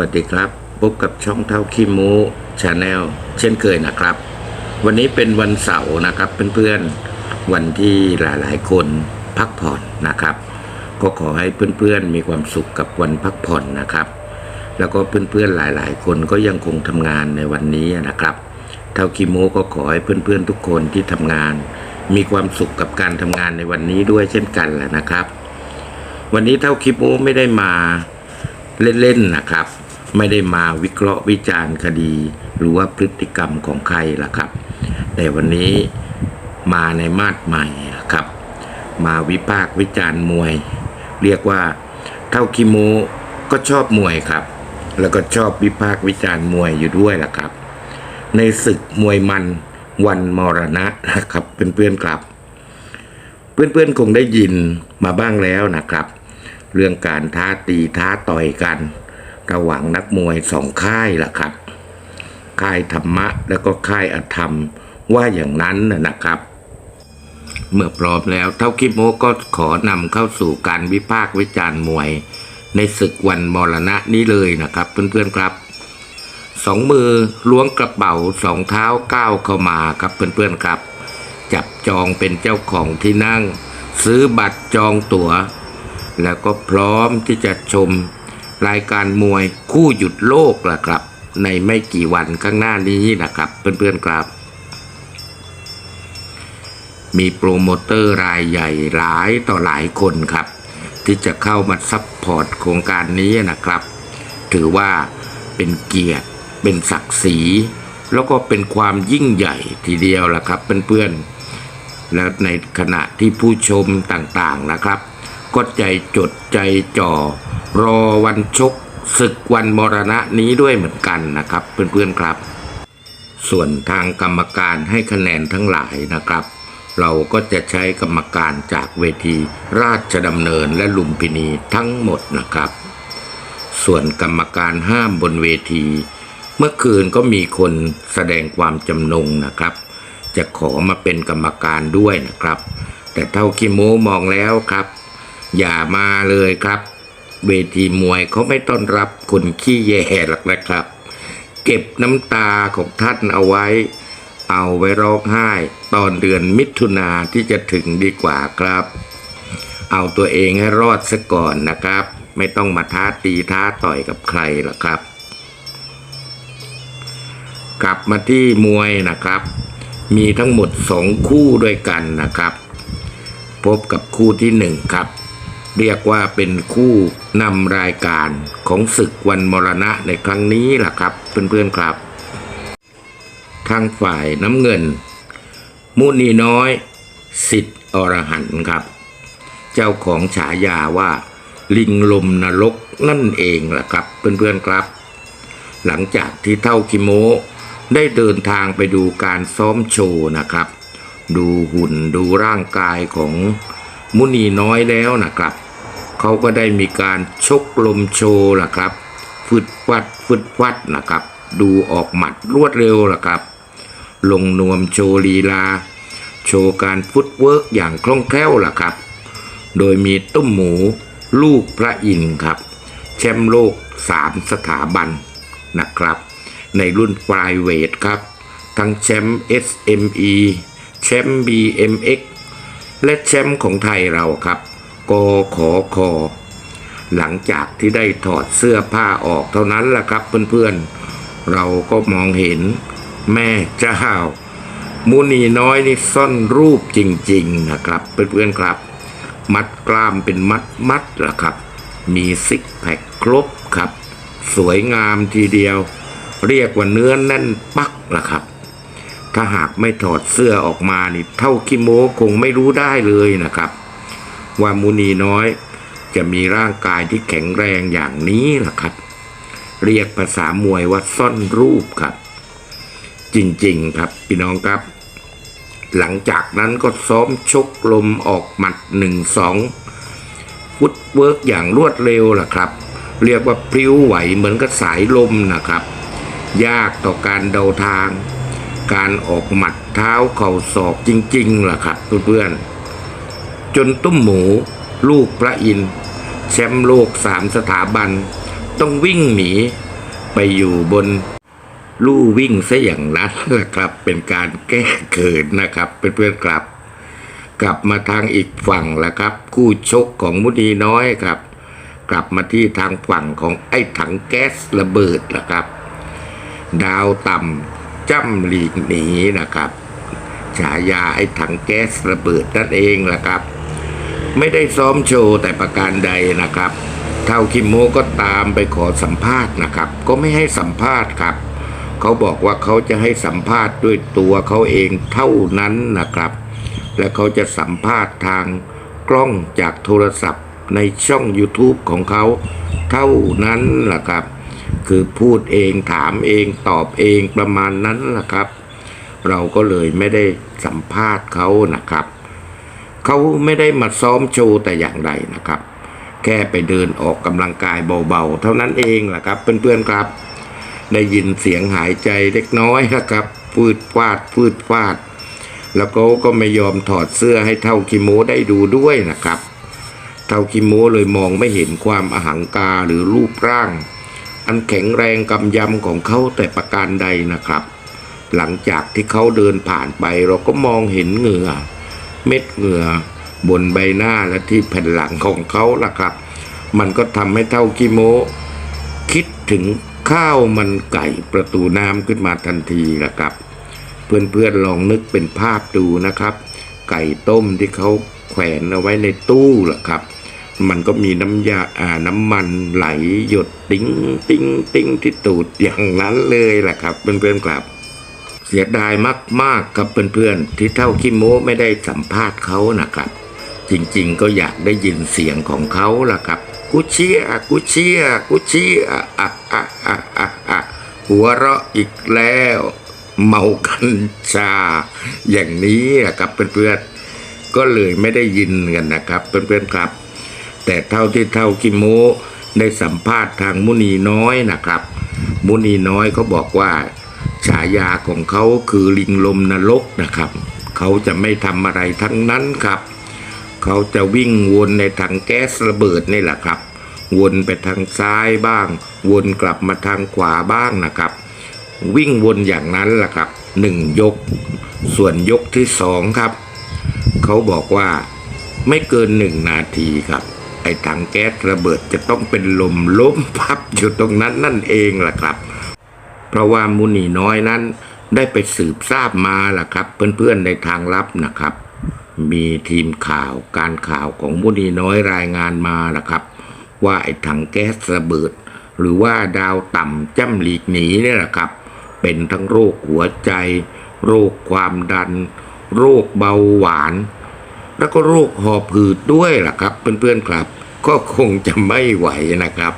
วัสดีครับพบกับช่องเท่าขี้มูชาแนลเช่นเคยนะครับ วันนี้เป็นวันเสาร์นะครับเพื่อนๆวันที่หลายๆคนพักผ่อนนะครับ ก็ขอให้เพื่อนๆมีความสุขกับวันพักผ่อนนะครับ แล้วก็เพื่อนๆหลายๆ คนก็ยังคงทำงานในวันนี้นะครับเท่าคีโมก็ขอให้เพื่อนๆทุกคนที่ทำงาน มีความสุขกับการทำงานในวันนี้ด้วยเช่นกันแหละนะครับ วันนี้เท่าคลิปโมไม่ได้มาเล่นๆนะครับ ไม่ได้มาวิเคราะห์วิจารณ์คดี หรือว่าพฤติกรรมของใครล่ะครับ แต่วันนี้มาในมาดใหม่ครับ มาวิพากษ์วิจารณ์มวย เรียกว่าเท่าคิโมก็ชอบมวยครับ แล้วก็ชอบวิพากษ์วิจารณ์มวยอยู่ด้วยล่ะครับ ในศึกมวยมันวันมรณะนะครับเพื่อนๆครับ เพื่อนๆคงได้ยินมาบ้างแล้วนะครับ เรื่องการท้าตีท้าต่อยกัน ระหว่างนักมวยสองค่ายล่ะครับ ค่ายธรรมะแล้วก็ค่ายอธรรมว่าอย่างนั้นนะครับ เมื่อพร้อมแล้วเท่าคิดโมก็ขอนำเข้าสู่การวิพากษ์วิจารณ์มวย ในศึกวันมรณะนี้เลยนะครับ เพื่อนๆครับสองมือล้วงกระเป๋าสองเท้าก้าวเข้ามาครับเพื่อนๆครับ จับจองเป็นเจ้าของที่นั่ง ซื้อบัตรจองตั๋ว แล้วก็พร้อมที่จะชม รายการมวยคู่หยุดโลกล่ะครับ ในไม่กี่วันข้างหน้านี้นะครับ เพื่อนๆครับ มีโปรโมเตอร์รายใหญ่หลายต่อหลายคนครับ ที่จะเข้ามาซัพพอร์ตโครงการนี้นะครับ ถือว่าเป็นเกียรติ เป็นศักดิ์ศรี แล้วก็เป็นความยิ่งใหญ่ทีเดียวล่ะครับเพื่อนๆ แล้วในขณะที่ผู้ชมต่างๆนะครับ ก็ใจจดใจจ่อ รอวันชกศึกวันมรณะนี้ด้วยเหมือนกันนะครับ เพื่อนๆครับ ส่วนทางกรรมการให้คะแนนทั้งหลายนะครับ เราก็จะใช้กรรมการจากเวทีราชดำเนินและลุมพินีทั้งหมดนะครับ ส่วนกรรมการห้ามบนเวที เมื่อคืนก็มีคนแสดงความจำนงนะครับ จะขอมาเป็นกรรมการด้วยนะครับ แต่เท่าคิโมมองแล้วครับ อย่ามาเลยครับ เวทีมวยเขาไม่ต้อนรับคนขี้แย่หรอกนะครับ เก็บน้ำตาของท่านเอาไว้ เอาไว้ร้องไห้ ตอนเดือนมิถุนาที่จะถึงดีกว่าครับ เอาตัวเองให้รอดซะก่อนนะครับ ไม่ต้องมาท้าตีท้าต่อยกับใครหรอกครับ กลับมาที่มวยนะครับ มีทั้งหมดสองคู่ด้วยกันนะครับ พบกับคู่ที่หนึ่งครับ เรียกว่าเป็นคู่นำรายการของศึกวันมรณะในครั้งนี้ล่ะครับเพื่อนๆครับทางฝ่ายน้ำเงิน มุนีน้อยสิทธิ์อรหันต์ครับ เจ้าของฉายาว่า ลิงลมนรกนั่นเองล่ะครับเพื่อนๆครับ หลังจากที่เท่าคิโมได้เดินทางไปดูการซ้อมโชว์นะครับ ดูหุ่นดูร่างกายของมุนีน้อยแล้วนะครับ เขาก็ได้มีการชกลมโชว์ล่ะครับฟึดฟัดฟึดฟัดนะครับ ดูออกหมัดรวดเร็วล่ะครับ ลงนวมโชว์ลีลา โชว์การฟุตเวิร์กอย่างคล่องแคล่วล่ะครับ โดยมีตุ้มหมูลูกพระอินทร์ครับ แชมป์โลก 3 สถาบันนะครับ ในรุ่นฟลายเวทครับ ทั้งแชมป์ SME แชมป์ BMX และแชมป์ของไทยเราครับ กขอคอหลังจากที่ได้ถอดเสื้อผ้าออกเท่านั้นแหละครับเพื่อนๆ เราก็มองเห็นแม่เจ้ามุนีน้อยนี่ซ่อนรูปจริง ๆ นะครับ เพื่อนๆครับ มัดกล้ามเป็นมัดมัดๆละครับ มีซิกแพคครบครับ สวยงามทีเดียว เรียกว่าเนื้อแน่นปักละครับ ถ้าหากไม่ถอดเสื้อออกมานี่เท่าคิโมคงไม่รู้ได้เลยนะครับ ว่ามุนีน้อย จะมีร่างกายที่แข็งแรงอย่างนี้ล่ะครับ เรียกภาษามวยว่าซ่อนรูปครับ จริงๆครับพี่น้องครับ หลังจากนั้นก็ซ้อมชกลมออกหมัดหนึ่งสองฟุตเวิร์กอย่างรวดเร็วล่ะครับ เรียกว่าพริ้วไหวเหมือนกับสายลมนะครับ ยากต่อการเดาทาง การออกหมัดเท้าเข่าศอกจริงๆล่ะครับเพื่อนๆ จนตุ้มหมู ลูกพระอินทร์แชมป์โลกสามสถาบัน ต้องวิ่งหนีไปอยู่บนลู่วิ่งซะอย่างนั้นแหละครับ เป็นการแก้เขินนะครับเพื่อนๆครับ กลับมาทางอีกฝั่งแล้วครับ คู่ชกของมุนีน้อยครับ กลับมาที่ทางฝั่งของไอ้ถังแก๊สระเบิดนะครับ ดาวต่ำจ้ำหลีกหนีนะครับฉายาไอ้ถังแก๊สระเบิดนั่นเองแหละครับ ไม่ได้ซ้อมโชว์แต่ประการใดนะครับ เท่าคิมโมก็ตามไปขอสัมภาษณ์นะครับ ก็ไม่ให้สัมภาษณ์ครับ เขาบอกว่าเขาจะให้สัมภาษณ์ด้วยตัวเขาเองเท่านั้นนะครับ และเขาจะสัมภาษณ์ทางกล้องจากโทรศัพท์ในช่อง YouTube ของเขาเท่านั้นแหละครับ คือพูดเองถามเองตอบเองประมาณนั้นแหละครับ เราก็เลยไม่ได้สัมภาษณ์เขานะครับ เขาไม่ได้มาซ้อมโชว์แต่อย่างใดนะครับ แค่ไปเดินออกกำลังกายเบาๆ เท่านั้นเองแหละครับ เพื่อนๆครับ ได้ยินเสียงหายใจเล็กน้อยนะครับฟืดฟาดฟืดฟาด แล้วเขาก็ไม่ยอมถอดเสื้อให้เท่าคิโมได้ดูด้วยนะครับ เท่าคิโมเลยมองไม่เห็นความอหังกาหรือรูปร่าง อันแข็งแรงกำยำของเขาแต่ประการใดนะครับ หลังจากที่เขาเดินผ่านไปเราก็มองเห็นเหงื่อ เม็ดเหงื่อบนใบหน้าและที่แผ่นหลังของเขาล่ะครับ มันก็ทำให้เท่ากิโม คิดถึงข้าวมันไก่ประตูน้ำขึ้นมาทันทีล่ะครับ เพื่อนๆลองนึกเป็นภาพดูนะครับ ไก่ต้มที่เขาแขวนเอาไว้ในตู้ล่ะครับ มันก็มีน้ำยาอ่าน้ำมันไหลหยดติ้งติ้งติ้งที่ตูดอย่างนั้นเลยล่ะครับเพื่อนๆครับ เสียดายมากๆครับเพื่อนๆ ที่เท่าคิโมไม่ได้สัมภาษณ์เขานะครับ จริงๆก็อยากได้ยินเสียงของเขาล่ะครับกูเชียกูเชียกูเชียอะอะอะอะอะหัวเราะอีกแล้ว เมากัญชา อย่างนี้นะครับเพื่อนๆ ก็เลยไม่ได้ยินกันนะครับเพื่อนๆครับ แต่เท่าที่เท่ากิโมได้สัมภาษณ์ทางมุนีน้อยนะครับ มุนีน้อยเขาบอกว่า ฉายาของเขาคือลิงลมนรกนะครับ เขาจะไม่ทำอะไรทั้งนั้นครับ เขาจะวิ่งวนในถังแก๊สระเบิดนี่แหละครับ วนไปทางซ้ายบ้าง วนกลับมาทางขวาบ้างนะครับ วิ่งวนอย่างนั้นแหละครับหนึ่งยก ส่วนยกที่สองครับ เขาบอกว่าไม่เกินหนึ่งนาทีครับ ไอ้ถังแก๊สระเบิดจะต้องเป็นลมล้มพับอยู่ตรงนั้นนั่นเองแหละครับ เพราะว่ามุนีน้อยนั้น ได้ไปสืบทราบมาล่ะครับ เพื่อนๆในทางลับนะครับ มีทีมข่าวการข่าวของมุนีน้อยรายงานมานะครับ ว่าไอ้ถังแก๊สระเบิด หรือว่าดาวต่ำจ้ำหลีกหนีเนี่ยแหละครับ เป็นทั้งโรคหัวใจ โรคความดัน โรคเบาหวาน แล้วก็โรคหอบหืดด้วยล่ะครับ เพื่อนๆครับ ก็คงจะไม่ไหวนะครับ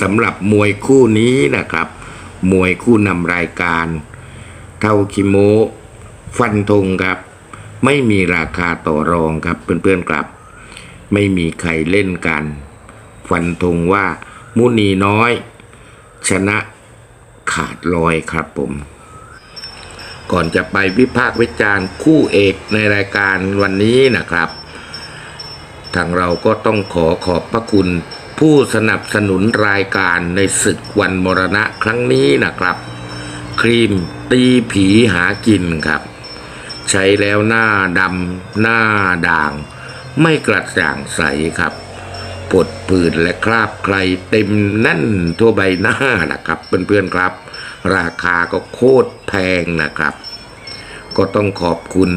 สำหรับมวยคู่นี้นะครับ มวยคู่นำรายการ เทาคิโมะฟันธงครับ ไม่มีราคาต่อรองครับเพื่อนๆครับ ไม่มีใครเล่นกัน ฟันธงว่ามุนีน้อย ชนะขาดลอยครับผม ก่อนจะไปวิพากษ์วิจารณ์คู่เอกในรายการวันนี้นะครับ ทางเราก็ต้องขอขอบพระคุณ ผู้สนับสนุนรายการในศึกวันมรณะครั้งนี้นะครับ ครีมตีผีหากินครับ ใช้แล้วหน้าดำหน้าด่าง ไม่กระจ่างใสครับปดผื่นและคราบใครเต็มแน่นทั่วใบหน้านะครับเพื่อนๆครับ ราคาก็โคตรแพงนะครับ ก็ต้องขอบคุณ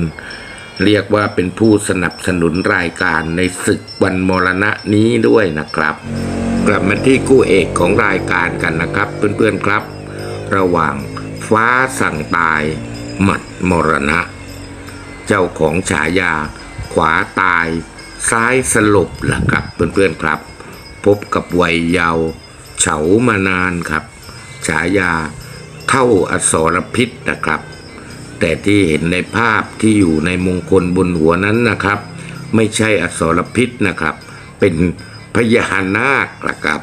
เรียกว่าเป็นผู้สนับสนุนรายการในศึกวันมรณะนี้ด้วยนะครับ กลับมาที่คู่เอกของรายการกันนะครับ เพื่อนๆครับ ระหว่างฟ้าสั่งตาย หมัดมรณะ เจ้าของฉายา ขวาตาย ซ้ายสลบล่ะครับ เพื่อนๆครับ พบกับวัยเยาว์เฉามานานครับ ฉายาเท่าอสรพิษนะครับ แต่ที่เห็นในภาพที่อยู่ในมงคลบนหัวนั้นนะครับ ไม่ใช่อสรพิษนะครับ เป็นพญานาคนะครับ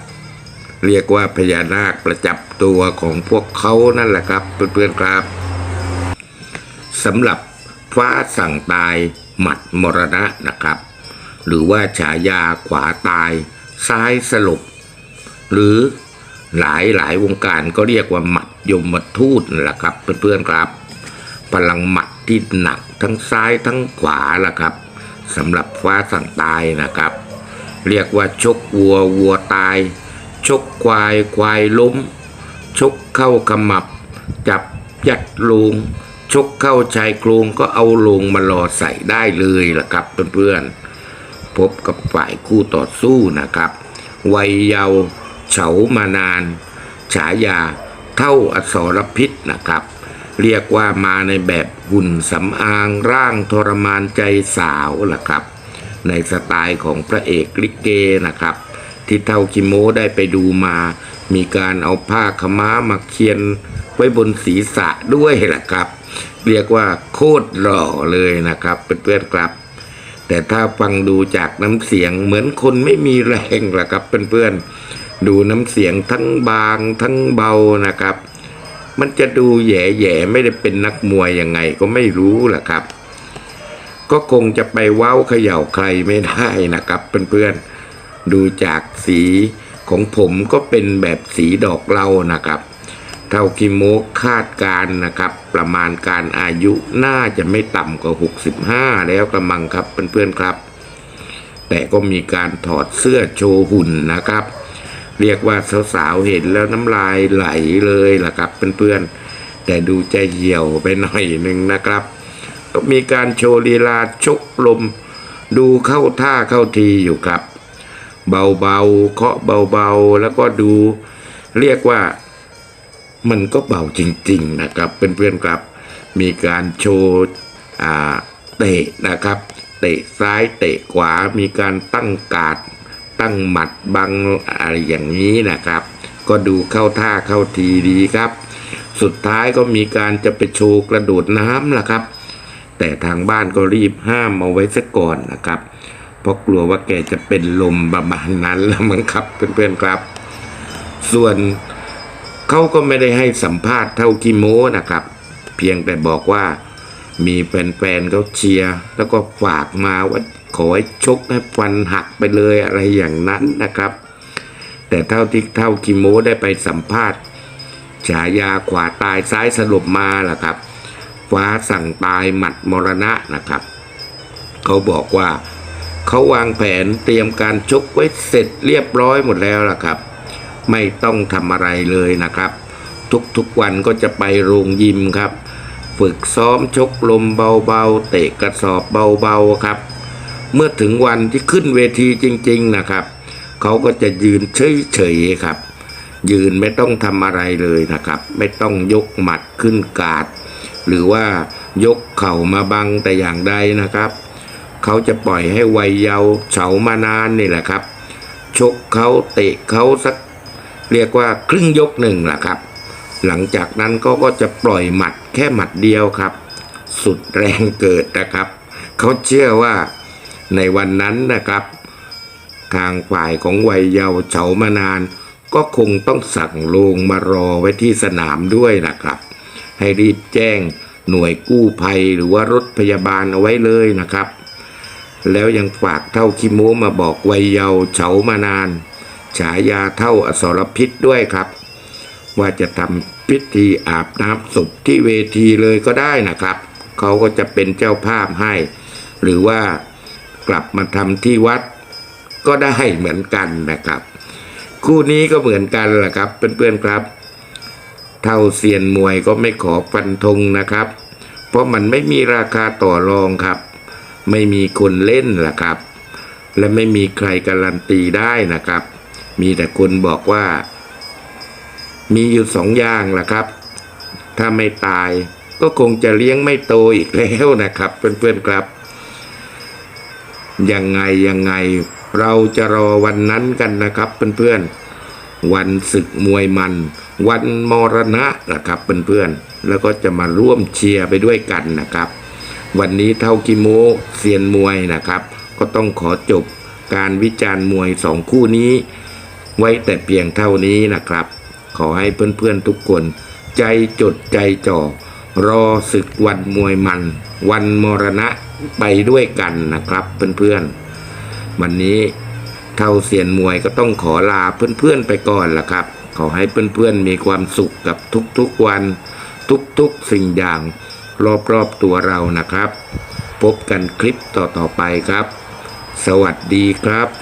เรียกว่าพญานาคประจับตัวของพวกเขานั่นแหละครับเพื่อนๆครับสำหรับฟ้าสั่งตายหมัดมรณะนะครับ หรือว่าฉายาขวาตาย ซ้ายสลบ หรือหลายหลายวงการก็เรียกว่าหมัดยมทูตนั่นแหละครับเพื่อนๆครับ พลังหมัดที่หนักทั้งซ้ายทั้งขวาล่ะครับสำหรับฟ้าสั่งตายนะครับ เรียกว่าชกวัววัวตาย ชกควายควายล้ม ชกเข้าขมับ จับยัดลงชกเข้าชายโครงก็เอาลงมารอใส่ได้เลยล่ะครับเพื่อนๆพบกับฝ่ายคู่ต่อสู้นะครับ วัยเยาว์เฉามานาน ฉายาเท่าอสรพิษนะครับ เรียกว่ามาในแบบหุ่นสำอางร่างทรมานใจสาวล่ะครับ ในสไตล์ของพระเอกลิเกนะครับ ที่เท่าคิโมได้ไปดูมา มีการเอาผ้าขม้ามาเคียนไว้บนศีรษะด้วยล่ะครับ เรียกว่าโคตรหล่อเลยนะครับเพื่อนๆครับ แต่ถ้าฟังดูจากน้ำเสียงเหมือนคนไม่มีแรงล่ะครับเพื่อนๆดูน้ำเสียงทั้งบางทั้งเบานะครับ มันจะดูแย่ๆไม่ได้เป็นนักมวยยังไงก็ไม่รู้ล่ะครับ ก็คงจะไปเว้าเขย่าใครไม่ได้นะครับเพื่อนๆดูจากสีของผมก็เป็นแบบสีดอกเหล้านะครับ เท่าคิโมะคาดการนะครับ ประมาณการอายุน่าจะไม่ต่ำกว่า 65 แล้วกระมังครับเพื่อนๆครับ แต่ก็มีการถอดเสื้อโชว์หุ่นนะครับ เรียกว่าสาวๆเห็นแล้วน้ำลายไหลเลยล่ะครับเพื่อนๆแต่ดูใจเหี่ยวไปหน่อยหนึ่งนะครับ ก็มีการโชว์ลีลาชกลม ดูเข้าท่าเข้าทีอยู่ครับ เบาๆเคาะเบาๆ แล้วก็ดูเรียกว่ามันก็เบาจริง ๆ นะครับเพื่อนๆครับ มีการโชว์เตะนะครับ เตะซ้ายเตะขวามีการตั้งการด ตั้งหมัดบังอะไรอย่างนี้นะครับ ก็ดูเข้าท่าเข้าทีดีครับ สุดท้ายก็มีการจะไปโชว์กระโดดน้ำล่ะครับ แต่ทางบ้านก็รีบห้ามเอาไว้ซะก่อนนะครับ เพราะกลัวว่าแกจะเป็นลมประมาณนั้นแล้วมั้งครับเพื่อนๆครับ ส่วนเขาก็ไม่ได้ให้สัมภาษณ์เท่ากิโมนะครับ เพียงแต่บอกว่า มีแฟนๆเขาเชียร์แล้วก็ฝากมาว่าขอให้ชกให้ฟันหักไปเลยอะไรอย่างนั้นนะครับ แต่เท่าที่เท่ากิโมได้ไปสัมภาษณ์ฉายาขวาตายซ้ายสลบมาล่ะครับ ฟ้าสั่งตายหมัดมรณะนะครับ เขาบอกว่าเขาวางแผนเตรียมการชกไว้เสร็จเรียบร้อยหมดแล้วล่ะครับ ไม่ต้องทำอะไรเลยนะครับ ทุกๆวันก็จะไปโรงยิมครับ ฝึกซ้อมชกลมเบาๆ เตะกระสอบเบาๆครับ เมื่อถึงวันที่ขึ้นเวทีจริง ๆนะครับ เขาก็จะยืนเฉยๆครับ ยืนไม่ต้องทำอะไรเลยนะครับ ไม่ต้องยกหมัดขึ้นกาด หรือว่ายกเข่ามาบังแต่อย่างใดนะครับ เขาจะปล่อยให้วัยเยาว์เฉามานานนี่แหละครับ ชกเขาเตะเขาสักเรียกว่าครึ่งยกหนึ่งแหละครับ หลังจากนั้นก็ก็จะปล่อยหมัดแค่หมัดเดียวครับ สุดแรงเกิดนะครับ เขาเชื่อว่าในวันนั้นนะครับ ทางฝ่ายของวัยเยาว์เฉามานาน ก็คงต้องสั่งโลงมารอไว้ที่สนามด้วยนะครับ ให้รีบแจ้งหน่วยกู้ภัยหรือว่ารถพยาบาลเอาไว้เลยนะครับ แล้วยังฝากเท่าคิโมมาบอกวัยเยาว์เฉามานาน ฉายาเท่าอสรพิษด้วยครับ ว่าจะทำพิธีอาบน้ำศพที่เวทีเลยก็ได้นะครับ เขาก็จะเป็นเจ้าภาพให้ หรือว่ากลับมาทำที่วัดก็ได้เหมือนกันนะครับ คู่นี้ก็เหมือนกันแหละครับเพื่อนๆครับ เท่าเซียนมวยก็ไม่ขอฟันธงนะครับ เพราะมันไม่มีราคาต่อรองครับ ไม่มีคนเล่นล่ะครับ และไม่มีใครการันตีได้นะครับ มีแต่คนบอกว่า มีอยู่สองอย่างล่ะครับ ถ้าไม่ตายก็คงจะเลี้ยงไม่โตอีกแล้วนะครับ เพื่อนๆครับ ยังไงยังไงเราจะรอวันนั้นกันนะครับ เพื่อนๆ วันศึกมวยมัน วันมรณะนะครับเพื่อนๆ แล้วก็จะมาร่วมเชียร์ไปด้วยกันนะครับ วันนี้เท่ากิโมเซียนมวยนะครับ ก็ต้องขอจบการวิจารณ์มวยสองคู่นี้ ไว้แต่เพียงเท่านี้นะครับ ขอให้เพื่อนๆทุกคน ใจจดใจจ่อ รอศึกวันมวยมัน วันมรณะไปด้วยกันนะครับเพื่อนๆ วันนี้เท่าเซียนมวยก็ต้องขอลาเพื่อนๆไปก่อนละครับ ขอให้เพื่อนๆมีความสุขกับทุกๆวัน ทุกๆสิ่งอย่าง รอบๆตัวเรานะครับ พบกันคลิปต่อๆไปครับ สวัสดีครับ